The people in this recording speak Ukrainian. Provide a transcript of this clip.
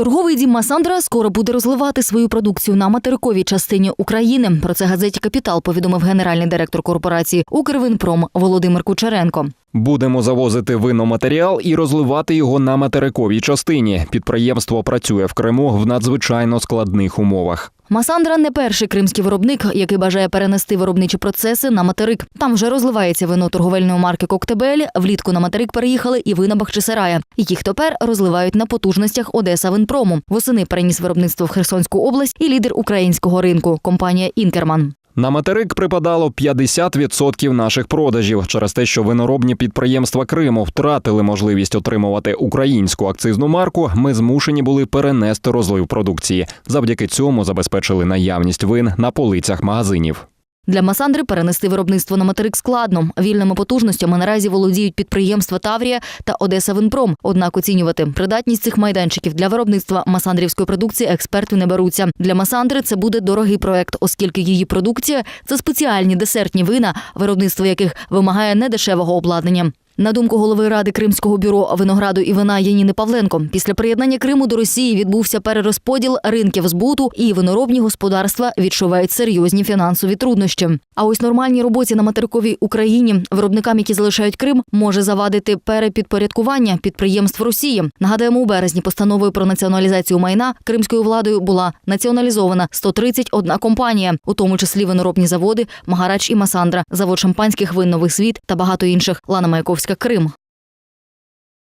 Торговий дім Масандра скоро буде розливати свою продукцію на материковій частині України. Про це газеті Капітал повідомив генеральний директор корпорації Укрвинпром Володимир Кучеренко. Будемо завозити виноматеріал і розливати його на материковій частині. Підприємство працює в Криму в надзвичайно складних умовах. Масандра не перший кримський виробник, який бажає перенести виробничі процеси на материк. Там вже розливається вино торговельної марки Коктебель. Влітку на материк переїхали і вина Бахчисарая. яких тепер розливають на потужностях Одеса Винпрому. Восени переніс виробництво в Херсонську область і лідер українського ринку компанія Інкерман. На материк припадало 50% наших продажів через те, що виноробні підприємства Криму втратили можливість отримувати українську акцизну марку. Ми змушені були перенести розлив продукції. Завдяки цьому забезпечили наявність вин на полицях магазинів. Для Масандри перенести виробництво на материк складно. Вільними потужностями наразі володіють підприємства Таврія та Одеса Винпром. Однак оцінювати придатність цих майданчиків для виробництва масандрівської продукції експерти не беруться. Для Масандри це буде дорогий проект, оскільки її продукція це спеціальні десертні вина, виробництво яких вимагає недешевого обладнання. На думку голови ради Кримського бюро винограду і вина Яніни Павленко, після приєднання Криму до Росії відбувся перерозподіл ринків збуту, і виноробні господарства відчувають серйозні фінансові труднощі. А ось нормальній роботі на материковій Україні виробникам, які залишають Крим, може завадити перепідпорядкування підприємств Росії. Нагадаємо, у березні постановою про націоналізацію майна кримською владою була націоналізована 131 компанія, у тому числі виноробні заводи Магарач і Масандра, завод шампанських вин Новий світ та багато інших. Лана Маяковська, Крим.